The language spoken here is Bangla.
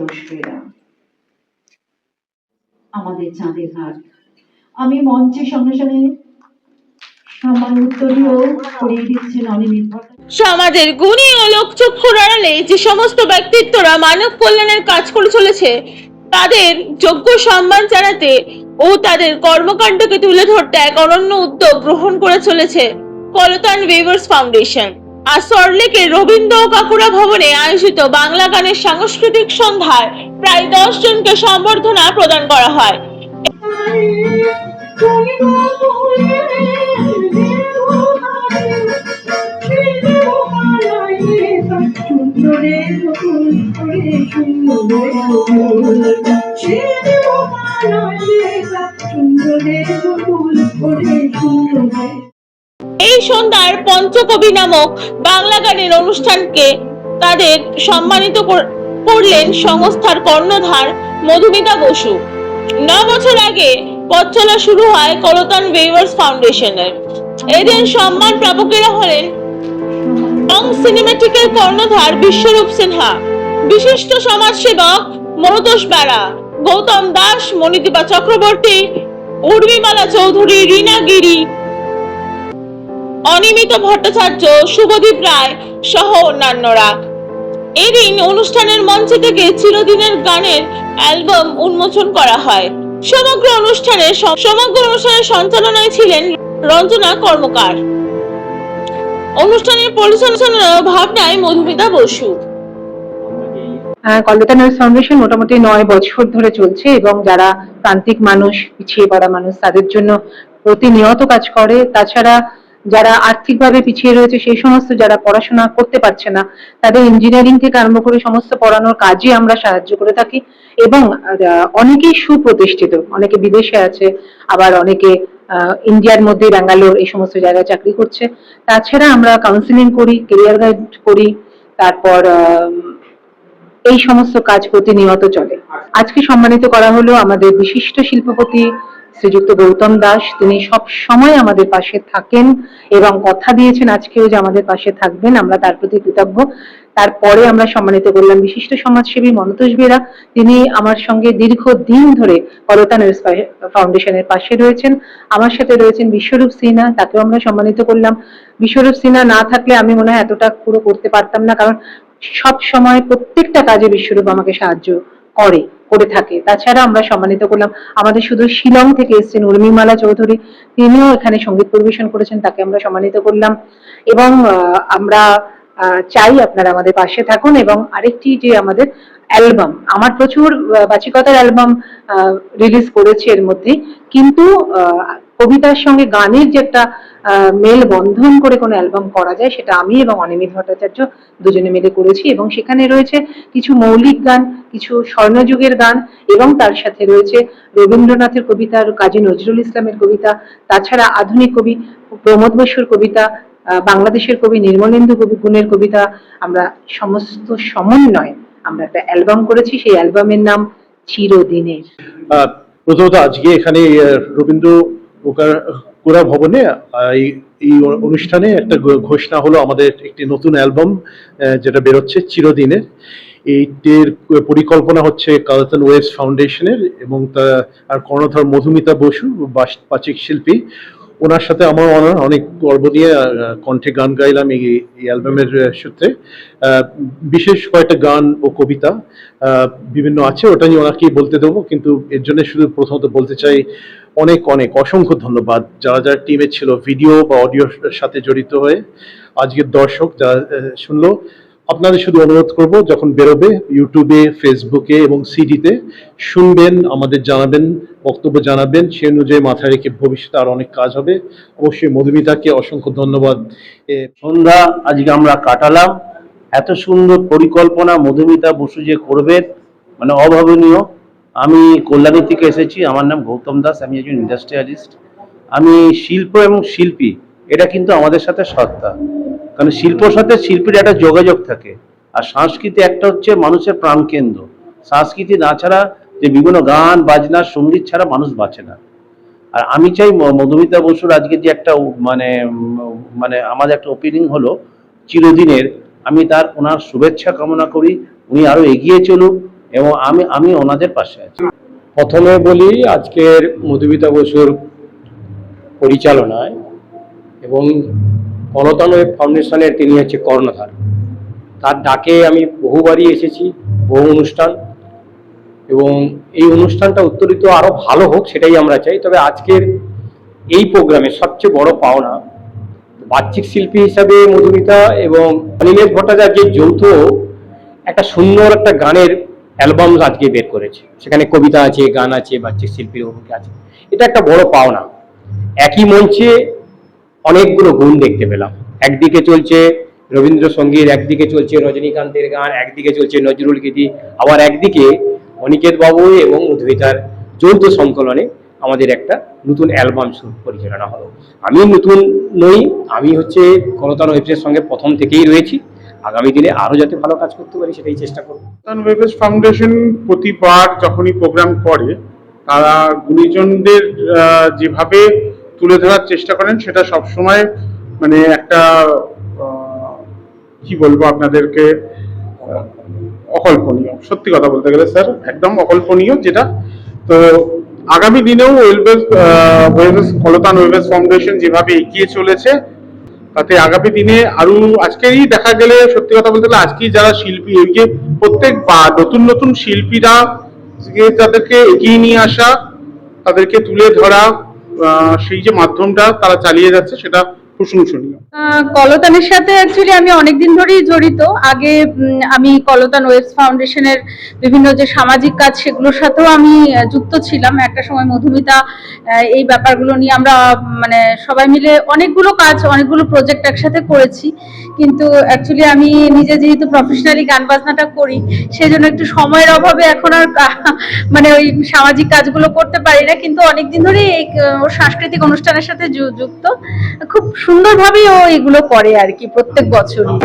চশমেরা আমাদের চাঁদের হাট আমি মঞ্চে সঙ্গে সঙ্গে সমাজের গুণী ও লোকচক্ষুর আড়ালে যে সমস্ত ব্যক্তিত্বরা মানব কল্যাণের কাজ করে চলেছে, তাদের যোগ্য সম্মান জানাতে ও তাদের কর্মকাণ্ডকে তুলে ধরতে এক অনন্য উদ্যোগ গ্রহণ করে চলেছে কলতান ওয়েভার্স ফাউন্ডেশন আজ সরলেকের রবীন্দ্র কাকুরা ভবনে আয়োজিত বাংলা গানের সাংস্কৃতিক সন্ধ্যায় প্রায় দশ জনকে সম্বর্ধনা প্রদান করা হয়। সন্ধ্যার পঞ্চকবি নামক বাংলা গানের অনুষ্ঠানকে তাদের সম্মানিত করলেন সংস্থার কর্ণধার মধুমিতা বসু। ন বছর আগে পথ চলা শুরু হয় কলতান ওয়েভার্স ফাউন্ডেশনের এদিন সম্মান প্রাপকেরা হলেন রং সিনেমেটিকের কর্ণধার বিশ্বরূপ সিনহা। বিশিষ্ট সমাজসেবক মনতোষ বেড়া, গৌতম দাস, মণিদীপা চক্রবর্তী, উর্মিমালা চৌধুরী, রীনা গিরি অনিমিত ভট্টাচার্য, শুভদীপ রায় সহ অন্যান্যরা। এদিন অনুষ্ঠানের মঞ্চ থেকে চিরদিনের গানের অ্যালবাম উন্মোচন করা হয়। সমগ্র অনুষ্ঠানে সমগ্র অনুষ্ঠানের সঞ্চালনায় ছিলেন রঞ্জনা কর্মকার। অনুষ্ঠানের পরিচালনা ভাবনায় মধুমিতা বসু। কলকাতা নার্স ফাউন্ডেশন মোটামুটি নয় বছর ধরে চলছে এবং যারা প্রান্তিক মানুষ, পিছিয়ে পড়া মানুষ, তাদের জন্য প্রতিনিয়ত কাজ করে। তাছাড়া যারা আর্থিকভাবে পিছিয়ে রয়েছে, সেই সমস্ত যারা পড়াশোনা করতে পারছে না, তাদের ইঞ্জিনিয়ারিং থেকে আরম্ভ করে সমস্ত পড়ানোর কাজে আমরা সাহায্য করে থাকি। এবং অনেকেই সুপ্রতিষ্ঠিত, অনেকে বিদেশে আছে, আবার অনেকে ইন্ডিয়ার মধ্যে ব্যাঙ্গালোর এই সমস্ত জায়গায় চাকরি করছে। তাছাড়া আমরা কাউন্সিলিং করি কেরিয়ার গাইড করি, তারপর এই সমস্ত কাজ প্রতিনিয়ত চলে। আজকে সম্মানিত করা হলো আমাদের বিশিষ্ট শিল্পপতি শ্রীযুক্ত গৌতম দাস, তিনি সব সময় আমাদের পাশে থাকেন এবং কথা দিয়েছেন আজকেও যে আমাদের পাশে থাকবেন, আমরা তার প্রতি কৃতজ্ঞ। তারপরে আমরা সম্মানিত করলাম বিশিষ্ট সমাজসেবী মনতোষ বেরা তিনি আমার সঙ্গে দীর্ঘ দিন ধরে করতা ফাউন্ডেশনের পাশে রয়েছেন। আমার সাথে রয়েছেন বিশ্বরূপ সিনহা, তাকেও আমরা সম্মানিত করলাম। বিশ্বরূপ সিনহা না থাকলে আমি মনে হয় এতটা পুরো করতে পারতাম না, কারণ সব সময় প্রত্যেকটা কাজে বিশ্বরূপ আমাকে সাহায্য করে। করে থাকে। তাছাড়া আমরা সম্মানিত করলাম আমাদের শুধু শিলং থেকে এসছেন উর্মিমালা চৌধুরী। তিনিও এখানে সংগীত পরিবেশন করেছেন, তাকে আমরা সম্মানিত করলাম। এবং আমরা চাই আপনারা আমাদের পাশে থাকুন এবং আরেকটি যে আমাদের অ্যালবাম, আমার প্রচুর বাচিকতার অ্যালবাম রিলিজ করেছে এর মধ্যে। কিন্তু কবিতার সঙ্গে গানের যে একটা মেল বন্ধন করে কোনো অ্যালবাম করা যায়, সেটা আমি এবং অনিমিত ভট্টাচার্য দুজনে মিলে করেছি এবং সেখানে রয়েছে কিছু মৌলিক গান, কিছু স্বর্ণযুগের গান এবং তার সাথে রয়েছে রবীন্দ্রনাথের কবিতা, কাজী নজরুল ইসলামের কবিতা, তাছাড়া আধুনিক কবি প্রমোদ বসুর কবিতা বাংলাদেশের কবি নির্মলেন্দু কবি গুণের কবিতা, আমরা সমস্ত সমন্বয় আমরা একটা অ্যালবাম করেছি, সেই অ্যালবামের নাম চিরদিনের। প্রথমত আজকে এখানে রবীন্দ্র কোরা ভবনে এই- অনুষ্ঠানে একটা ঘোষণা হলো আমাদের একটি নতুন অ্যালবাম যেটা বেরোচ্ছে চিরদিনের। এইটির পরিকল্পনা হচ্ছে কালতন ওয়েবস ফাউন্ডেশনের এবং তা, আর কর্ণধর মধুমিতা বসু পাচিক শিল্পী। ওনার সাথে আমার অনেক অনেক গর্ব নিয়ে কণ্ঠে গান গাইলাম এই এই অ্যালবামের সূত্রে। বিশেষ কয়েকটা গান ও কবিতা বিভিন্ন আছে, ওটা নিয়ে ওনাকেই বলতে দেবো, কিন্তু এর জন্য শুধু প্রথমত বলতে চাই অনেক অনেক অসংখ্য ধন্যবাদ। যারা যারা টিমে ছিল ভিডিও বা অডিওর সাথে জড়িত হয়ে আজকের দর্শক যারা শুনলো, আপনাদের শুধু অনুরোধ করব, যখন বেরোবে ইউটিউবে ফেসবুকে এবং সিডিতে শুনবেন, আমাদের জানাবেন, বক্তব্য জানাবেন, সে অনুযায়ী মাথায় রেখে ভবিষ্যতে আর অনেক কাজ হবে। অবশ্যই মধুমিতাকে অসংখ্য ধন্যবাদ। সন্ধ্যা, আজকে আমরা কাটালাম। এত সুন্দর পরিকল্পনা মধুমিতা বসু যে করবেন মানে অভাবনীয়। আমি কল্যাণী থেকে এসেছি, আমার নাম গৌতম দাস, আমি একজন ইন্ডাস্ট্রিয়ালিস্ট আমি শিল্প এবং শিল্পী, এটা কিন্তু আমাদের সাথে সত্তা। কারণ শিল্পর সাথে শিল্পীর একটা যোগাযোগ থাকে, আর সংস্কৃতি একটা হচ্ছে মানুষের প্রাণকেন্দ্র। সংস্কৃতি না ছাড়া যে বিভিন্ন গান, বাজনা, সংগীত ছাড়া মানুষ বাঁচে না। আর আমি চাই মধুমিতা বসুর আজকে যে একটা মানে মানে আমাদের একটা ওপিনিং হলো, চিরদিনের। আমি তার ওনার শুভেচ্ছা কামনা করি, উনি আরও এগিয়ে চলুক। এবং আমি আমি ওনাদের পাশে আছি। প্রথমে বলি, আজকের মধুমিতা বসুর পরিচালনায় এবং গণতন্ত্র ফাউন্ডেশনের তিনি হচ্ছে কর্ণধার। তার ডাকে আমি বহুবারই এসেছি, বহু অনুষ্ঠান, এবং এই অনুষ্ঠানটা উত্তরিত আরও ভালো হোক সেটাই আমরা চাই। তবে আজকের এই প্রোগ্রামে সবচেয়ে বড় পাওনা বাহ্যিক শিল্পী হিসাবে মধুমিতা এবং অনিমেষ ভট্টাচার্যের যৌথ একটা সুন্দর একটা গানের অ্যালবাম আজকে বের করেছে। সেখানে কবিতা আছে, গান আছে বাহ্যিক শিল্পীর ভূমিকা আছে। এটা একটা বড় পাওনা। একই মঞ্চে অনেকগুলো গুণ দেখতে পেলাম। একদিকে চলছে রবীন্দ্রসঙ্গীত, একদিকে চলছে রজনীকান্তের গান, একদিকে চলছে নজরুল গীতি। আবার একদিকে অনিকেত বাবু এবং মধুমিতার যৌথ সংকলনে আমাদের একটা নতুন অ্যালবাম পরিচালনা হলো। আমি নতুন নই, আমি হচ্ছে কলতান ওয়েবসের সঙ্গে প্রথম থেকেই রয়েছি। আগামী দিনে আরও যাতে ভালো কাজ করতে পারি সেটাই চেষ্টা করব। ফাউন্ডেশন প্রতিবার যখনই প্রোগ্রাম করে, তারা গুণীজনদের যেভাবে তুলে ধরার চেষ্টা করেন, সেটা সবসময় মানে একটা কি বলব আপনাদেরকে অকল্পনীয়। সত্যি কথা বলতে গেলে স্যার, একদম অকল্পনীয় যেটা। তো আগামী দিনেও ওয়েলবেস ওয়েবেস কলতান ওয়েবেস ফাউন্ডেশন যেভাবে এগিয়ে চলেছে তাতে আগামী দিনে আরও আজকেই দেখা গেলে সত্যি কথা বলতে গেলে আজকেই যারা শিল্পী ওই যে প্রত্যেক বা নতুন নতুন শিল্পীরা তাদেরকে এগিয়ে নিয়ে আসা, তাদেরকে তুলে ধরা সেই যে মাধ্যমটা তারা চালিয়ে যাচ্ছে, সেটা কলতানের সাথে অ্যাকচুয়ালি আমি অনেকদিন ধরেই জড়িত। আগে আমি কলতান ওয়েবস ফাউন্ডেশনের বিভিন্ন যে সামাজিক কাজ সেগুলোর সাথেও আমি যুক্ত ছিলাম। একটা সময় মধুমিতা এই ব্যাপারগুলো নিয়ে আমরা মানে সবাই মিলে অনেকগুলো কাজ, অনেকগুলো প্রজেক্ট একসাথে করেছি। কিন্তু অ্যাকচুয়ালি আমি নিজে যেহেতু প্রফেশনালি গান বাজনাটা করি সেই জন্য একটু সময়ের অভাবে এখন আর মানে ওই সামাজিক কাজগুলো করতে পারি না। কিন্তু অনেকদিন ধরেই এই সাংস্কৃতিক অনুষ্ঠানের সাথে যুক্ত। খুব সুন্দরভাবেই ও এগুলো করে আর কি প্রত্যেক বছরই।